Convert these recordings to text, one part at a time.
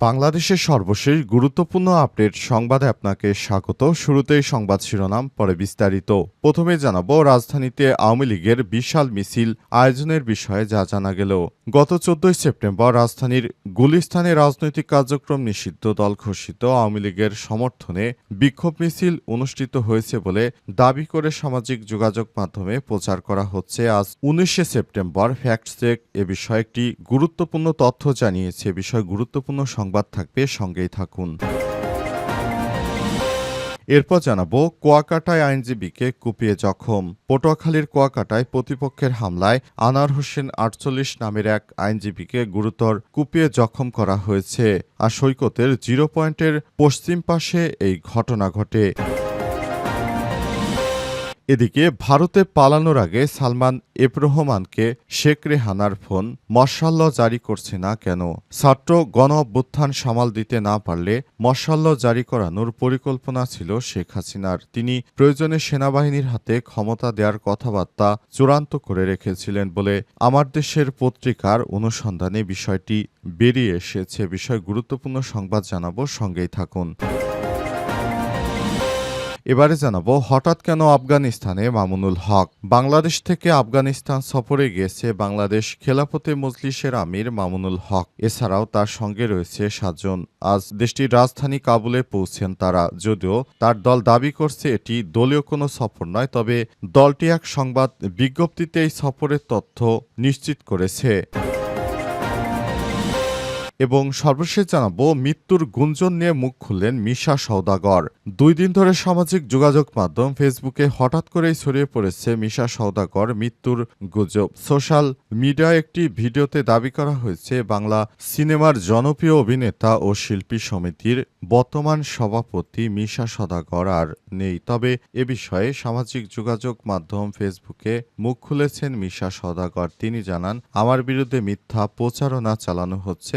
বাংলাদেশের সর্বশেষ গুরুত্বপূর্ণ আপডেট সংবাদে আপনাকে স্বাগত। শুরুতেই সংবাদ শিরোনাম, পরে বিস্তারিত। প্রথমে জানাব, রাজধানীতে আওয়ামী লীগের বিশাল মিছিল আয়োজনের বিষয়ে যা জানা গেল। গত চোদ্দই সেপ্টেম্বর রাজধানীর গুলিস্তানে রাজনৈতিক কার্যক্রম নিষিদ্ধ দল ঘোষিত। আওয়ামী লীগের সমর্থনে বিক্ষোভ মিছিল অনুষ্ঠিত হয়েছে বলে দাবি করে সামাজিক যোগাযোগ মাধ্যমে প্রচার করা হচ্ছে। আজ উনিশে সেপ্টেম্বর ফ্যাক্ট চেক এ বিষয়ে একটি গুরুত্বপূর্ণ তথ্য জানিয়েছে। বিষয় গুরুত্বপূর্ণ সংবাদ থাকবে, সঙ্গেই থাকুন। এরপর জানাব, কুয়াকাটায় আইনজীবীকে কুপিয়ে জখম। পটুয়াখালীর কোয়াকাটায় প্রতিপক্ষের হামলায় আনার হোসেন আটচল্লিশ নামের এক আইনজীবীকে গুরুতর কুপিয়ে জখম করা হয়েছে। আর সৈকতের জিরো পয়েন্টের পশ্চিম পাশে এই ঘটনা ঘটে। এদিকে ভারতে পালানোর আগে সালমান এব্রহমানকে শেখ রেহানার ফোন, মশাল্ল জারি করছে না কেন? ছাত্র গণ অভ্যুত্থান সামাল দিতে না পারলে মশাল্ল জারি করানোর পরিকল্পনা ছিল শেখ হাসিনার। তিনি প্রয়োজনে সেনাবাহিনীর হাতে ক্ষমতা দেওয়ার কথাবার্তা চূড়ান্ত করে রেখেছিলেন বলে আমার দেশের পত্রিকার অনুসন্ধানে বিষয়টি বেরিয়ে এসেছে। বিষয় গুরুত্বপূর্ণ সংবাদ জানাব, সঙ্গেই থাকুন। এবারে জানাব, হঠাৎ কেন আফগানিস্তানে মামুনুল হক? বাংলাদেশ থেকে আফগানিস্তান সফরে গিয়েছে বাংলাদেশ খেলাফতে মজলিসের আমির মামুনুল হক। এছাড়াও তার সঙ্গে রয়েছে সাতজন। আজ দেশটির রাজধানী কাবুলে পৌঁছেন তারা। যদিও তার দল দাবি করছে এটি দলীয় কোনো সফর নয়, তবে দলটি এক সংবাদ বিজ্ঞপ্তিতে এই সফরের তথ্য নিশ্চিত করেছে। এবং সর্বশেষ জানাব, মৃত্যুর গুঞ্জন নিয়ে মুখ খুললেন মিশা সৌদাগর দুই দিন ধরে সামাজিক যোগাযোগ মাধ্যম ফেসবুকে হঠাৎ করেই ছড়িয়ে পড়েছে মিশা সওদাগর মৃত্যুর গুজব। সোশ্যাল মিডিয়া একটি ভিডিওতে দাবি করা হয়েছে, বাংলা সিনেমার জনপ্রিয় অভিনেতা ও শিল্পী সমিতির বর্তমান সভাপতি মিশা সদাগর আর নেই। তবে এ বিষয়ে সামাজিক যোগাযোগ মাধ্যম ফেসবুকে মুখ খুলেছেন মিশা সদাগর তিনি জানান, আমার বিরুদ্ধে মিথ্যা প্রচারণা চালানো হচ্ছে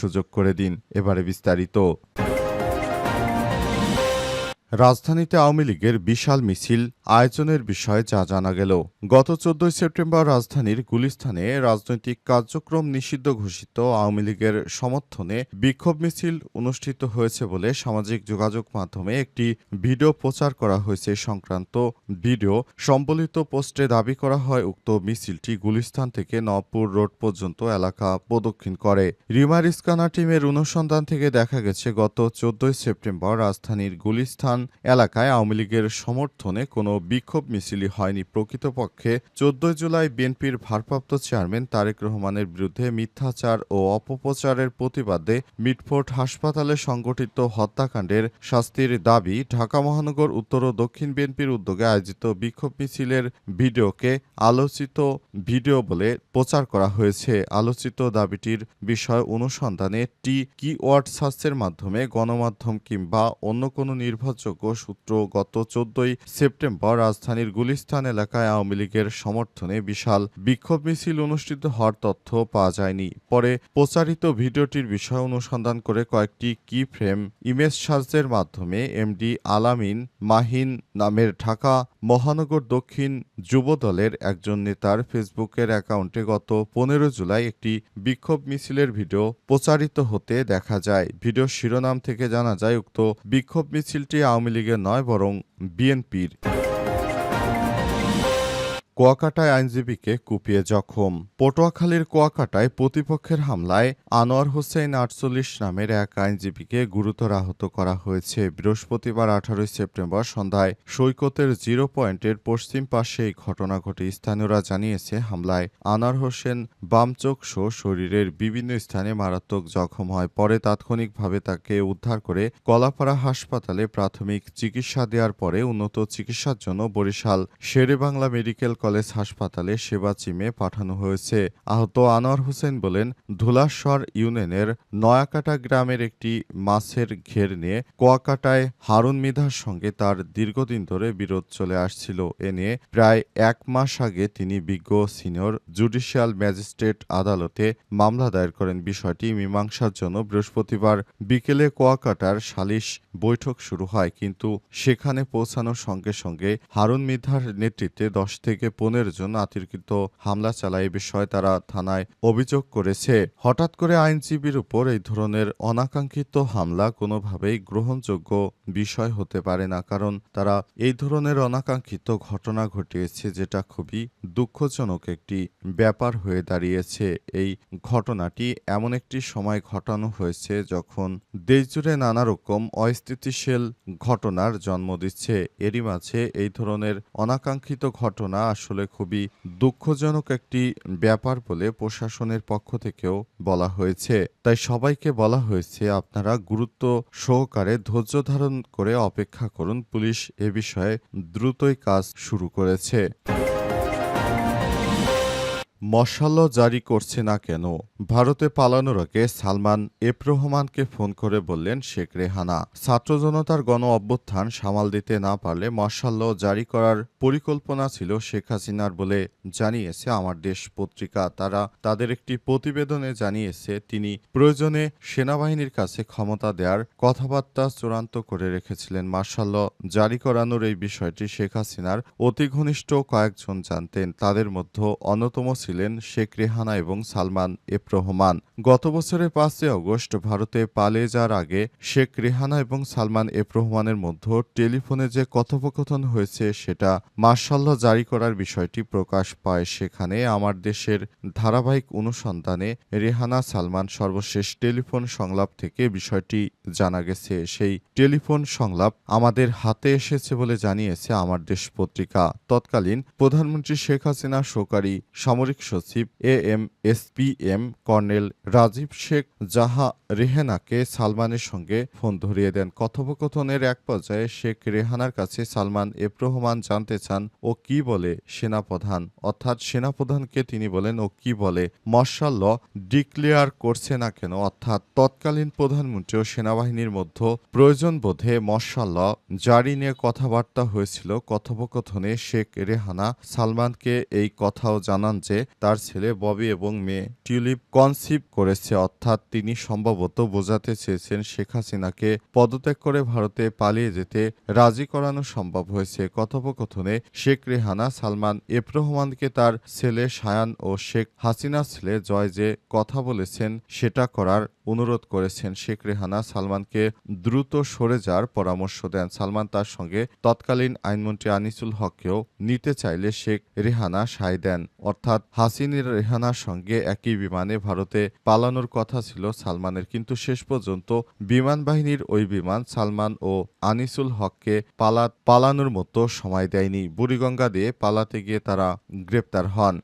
সুযোগ করে দিন এবারে বিস্তারিত। রাজধানীতে আওয়ামী লীগের বিশাল মিছিল আয়োজনের বিষয়ে যা জানা গেল। গত চোদ্দই সেপ্টেম্বর রাজধানীর গুলিস্থানে রাজনৈতিক কার্যক্রম নিষিদ্ধ ঘোষিত আওয়ামী লীগের সমর্থনে বিক্ষোভ মিছিল অনুষ্ঠিত হয়েছে বলে সামাজিক যোগাযোগ মাধ্যমে একটি ভিডিও প্রচার করা হয়েছে। সংক্রান্ত ভিডিও সম্বলিত পোস্টে দাবি করা হয়, উক্ত মিছিলটি গুলিস্থান থেকে নবপুর রোড পর্যন্ত এলাকা প্রদক্ষিণ করে। রিমার ইস্কানা টিমের অনুসন্ধান থেকে দেখা গেছে, গত চোদ্দই সেপ্টেম্বর রাজধানীর গুলিস্তান এলাকায় আওয়ামী লীগের সমর্থনে কোনো বিক্ষোভ মিছিলই হয়নি প্রকৃতপক্ষে। চোদ্দই জুলাই বিএনপির ভারপ্রাপ্ত চেয়ারম্যান তারেক রহমানের বিরুদ্ধে মিথ্যাচার ও অপপ্রচারের প্রতিবাদে মিটফোর্ট হাসপাতালে সংগঠিত হত্যাকাণ্ডের শাস্তির দাবি ঢাকা মহানগর উত্তর ও দক্ষিণ বিএনপির উদ্যোগে আয়োজিত বিক্ষোভ মিছিলের ভিডিওকে আলোচিত ভিডিও বলে প্রচার করা হয়েছে। আলোচিত দাবিটির বিষয় অনুসন্ধানে টি কিওয়ার্ড সার্চের মাধ্যমে গণমাধ্যম কিংবা অন্য কোনো নির্ভরযোগ্য সূত্র গত চোদ্দই সেপ্টেম্বর রাজধানীর গুলিস্তান এলাকায় আওয়ামী লীগের সমর্থনে বিশাল বিক্ষোভ মিছিল অনুষ্ঠিত হওয়ার তথ্য পাওয়া যায়নি। পরে প্রচারিত ভিডিওটির বিষয় অনুসন্ধান করে কয়েকটি কি ফ্রেম ইমেজ সার্চের মাধ্যমে এমডি আলামিন মাহিন নামের ঢাকা মহানগর দক্ষিণ যুব দলের একজন নেতার ফেসবুকের অ্যাকাউন্টে গত পনেরো জুলাই একটি বিক্ষোভ মিছিলের ভিডিও প্রচারিত হতে দেখা যায়। ভিডিও শিরোনাম থেকে জানা যায়, উক্ত বিক্ষোভ মিছিলটি আওয়ামী লীগের নয় বরং বিএনপির। কুয়াকাটায় আইনজীবীকে কুপিয়ে জখম। পটুয়াখালীর কুয়াকাটায় প্রতিপক্ষের হামলায় আনোয়ার হোসেন আটচল্লিশ নামের এক আইনজীবীকে গুরুতর আহত করা হয়েছে। বৃহস্পতিবার আঠারোই সেপ্টেম্বর সন্ধ্যায় সৈকতের জিরো পয়েন্টের পশ্চিম পাশে এই ঘটনা ঘটে। স্থানীয়রা জানিয়েছে, হামলায় আনোয়ার হোসেন বামচোখ সহ শরীরের বিভিন্ন স্থানে মারাত্মক জখম হয়। পরে তাৎক্ষণিকভাবে তাকে উদ্ধার করে কলাপাড়া হাসপাতালে প্রাথমিক চিকিৎসা দেওয়ার পরে উন্নত চিকিৎসার জন্য বরিশাল। শেরেবাংলা মেডিকেল কলেজ হাসপাতালে সেবা চিমে পাঠানো হয়েছে। আহত আনোয়ার হোসেন বলেন ধুলাশ্বর ইউনিয়নের নয়াকাটা গ্রামের একটি মাছের ঘের নিয়ে কোয়াকাটায় হারুন মিধার সঙ্গে তার দীর্ঘদিন ধরে বিরোধ চলে আসছিল। এ নিয়ে প্রায় এক মাস আগে তিনি বিজ্ঞ সিনিয়র জুডিশিয়াল ম্যাজিস্ট্রেট আদালতে মামলা দায়ের করেন। বিষয়টি মীমাংসার জন্য বৃহস্পতিবার বিকেলে কোয়াকাটার সালিশ বৈঠক শুরু হয়, কিন্তু সেখানে পৌঁছানোর সঙ্গে সঙ্গে হারুন মিধার নেতৃত্বে দশ থেকে পনেরো জন আতর্কিত হামলা চালায় এ বিষয়ে তারা থানায় অভিযোগ করেছে। হঠাৎ করে আইনজীবীর উপর এই ধরনের অনাকাঙ্ক্ষিত হামলা কোনোভাবেই গ্রহণযোগ্য বিষয় হতে পারে না, কারণ তারা এই ধরনের অনাকাঙ্ক্ষিত ঘটনা ঘটিয়েছে যেটা খুবই দুঃখজনক একটি ব্যাপার হয়ে দাঁড়িয়েছে। এই ঘটনাটি এমন একটি সময় ঘটানো হয়েছে যখন দেশজুড়ে নানা রকম অস্থিতিশীল ঘটনার জন্ম দিচ্ছে। এরই মাঝে এই ধরনের অনাকাঙ্ক্ষিত ঘটনা আসলে খুবই দুঃখজনক একটি ব্যাপার বলে প্রশাসনের পক্ষ থেকেও বলা হয়েছে। তাই সবাইকে বলা হয়েছে, আপনারা গুরুত্ব সহকারে ধৈর্য ধারণ করে অপেক্ষা করুন। পুলিশ এ বিষয়ে দ্রুতই কাজ শুরু করেছে। মশাল্লা জারি করছে না কেন? ভারতে পালানোর আগে সালমান এফ রহমানকে ফোন করে বললেন শেখ রেহানা। ছাত্র জনতার গণ অভ্যুত্থান সামাল দিতে না পারলে মশাল্লা জারি করার পরিকল্পনা ছিল শেখ হাসিনার বলে জানিয়েছে আমার দেশ পত্রিকা। তারা তাদের একটি প্রতিবেদনে জানিয়েছে, তিনি প্রয়োজনে সেনাবাহিনীর কাছে ক্ষমতা দেওয়ার কথাবার্তা চূড়ান্ত করে রেখেছিলেন। মার্শাল্ল জারি করানোর এই বিষয়টি শেখ হাসিনার অতি ঘনিষ্ঠ কয়েকজন জানতেন। তাদের মধ্যে অন্যতম ছিলেন শেখ রেহানা এবং সালমান এফ রহমান। গত বছরের পাঁচই অগস্ট ভারতে পালিয়ে যাওয়ার আগে শেখ রেহানা এবং সালমান এফ রহমানের মধ্যে টেলিফোনে যে কথোপকথন হয়েছে সেটা মার্শাল্লাহ জারি করার বিষয়টি প্রকাশ পায় সেখানে আমার দেশের ধারাবাহিক অনুসন্ধানে রেহানা সালমান সর্বশেষ টেলিফোন সংলাপ থেকে বিষয়টি জানা গেছে। সেই টেলিফোন সংলাপ আমাদের হাতে এসেছে বলে জানিয়েছে আমার দেশ পত্রিকা। তৎকালীন প্রধানমন্ত্রী শেখ হাসিনা সহকারী সামরিক সচিব A M S P M colonel Rajib Sheikh জাহা রেহানাকে সালমানের সঙ্গে ফোন ধরিয়ে দেন। কথোপকথনের এক পর্যায়ে শেখ রেহানার কাছে সালমান এফ রহমান জানতে চান, ও কি বলে সেনাপ্রধান? অর্থাৎ সেনাপ্রধানকে তিনি বলেন, ও কি বলে, মার্শাল ডিক্লেয়ার করছে না কেন? অর্থাৎ তৎকালীন প্রধানমন্ত্রী ও সেনাবাহিনীর মধ্যে প্রয়োজন বোধে মার্শাল জারি নিয়ে কথাবার্তা হয়েছিল। কথোপকথনে শেখ রেহানা সালমানকে এই কথাও জানান যে তার ছেলে ববি এবং মেয়ে টিউলিপ কনসিভ করেছে। অর্থাৎ তিনি সম্ভবত বোঝাতে চেয়েছেন শেখ হাসিনাকে পদত্যাগ করে ভারতে পালিয়ে যেতে রাজি করানো সম্ভব হয়েছে। কথোপকথনে শেখ রেহানা, সালমান এফ রহমানকে তার ছেলে সায়ান ও শেখ হাসিনার ছেলে জয় যে কথা বলেছেন সেটা করার অনুরোধ করেছেন। শেখ রেহানা সালমানকে দ্রুত সরে যাওয়ার পরামর্শ দেন। সালমান তার সঙ্গে তৎকালীন আইনমন্ত্রী আনিসুল হককেও নিতে চাইলে শেখ রেহানা সায় দেন। অর্থাৎ হাসিনের রেহানার সঙ্গে একই বিমানে ভারতে পালানোর কথা ছিল সালমানের, কিন্তু শেষ পর্যন্ত বিমান বাহিনীর ওই বিমান সালমান ও আনিসুল হককে পালা, পালানোর মতো সময় দেয়নি। বুড়িগঙ্গা দিয়ে পালাতে গিয়ে তারা গ্রেপ্তার হন।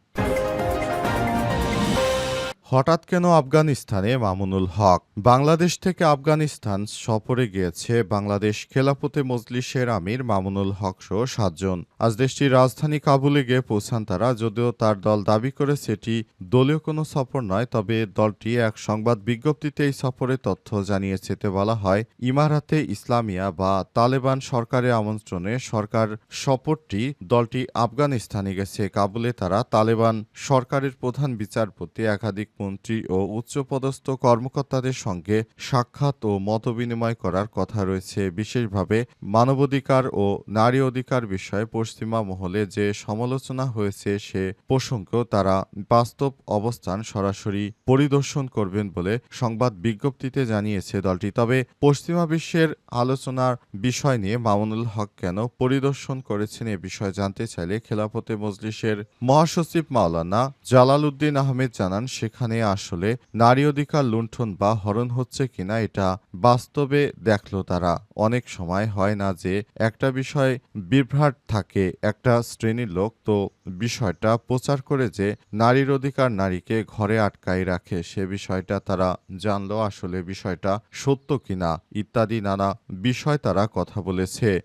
হঠাৎ কেন আফগানিস্তানে মামুনুল হক? বাংলাদেশ থেকে আফগানিস্তান সফরে গিয়েছে বাংলাদেশ খেলাফতে মজলিসের আমির মামুনুল হক সহ সাতজন। আজ দেশটির রাজধানী কাবুলে গিয়ে পৌঁছান তারা, যদিও তার দল দাবি করে সেটি দলীয় কোনো সফর নয়, তবে দলটি এক সংবাদ বিজ্ঞপ্তিতে এই সফরের তথ্য জানিয়েছে। এতে বলা হয়, ইমারাতে ইসলামিয়া বা তালেবান সরকারের আমন্ত্রণে সরকার সফরটি দলটি আফগানিস্তানে গেছে। কাবুলে তারা তালেবান সরকারের প্রধান বিচারপতি, একাধিক মন্ত্রী ও উচ্চপদস্থ কর্মকর্তাদের সঙ্গে সাক্ষাৎ ও মতবিনিময় করার কথা রয়েছে। বিশেষভাবে মানবাধিকার ও নারী অধিকার বিষয়ে পশ্চিমা মহলে যে সমালোচনা হয়েছে, সে প্রসঙ্গেও তারা বাস্তব অবস্থান সরাসরি পরিদর্শন করবেন বলে সংবাদ বিজ্ঞপ্তিতে জানিয়েছে দলটি। তবে পশ্চিমা বিশ্বের আলোচনার বিষয় নিয়ে মামুনুল হক কেন পরিদর্শন করেছেন এ বিষয়ে জানতে চাইলে খেলাফতে মজলিসের মহাসচিব মাওলানা জালাল উদ্দিন আহমেদ জানান, সেখানে আসলে নারী অধিকার লুণ্ঠন বা হরণ হচ্ছে কিনা এটা বাস্তবে দেখল তারা। অনেক সময় হয় না যে একটা বিষয় বিভ্রাট থাকে একটা শ্রেণির লোক, তো বিষয়টা প্রচার করে যে নারীর অধিকার নারীকে ঘরে আটকায় রাখে, সে বিষয়টা তারা জানলো আসলে বিষয়টা সত্য কিনা ইত্যাদি নানা বিষয় তারা কথা বলেছে।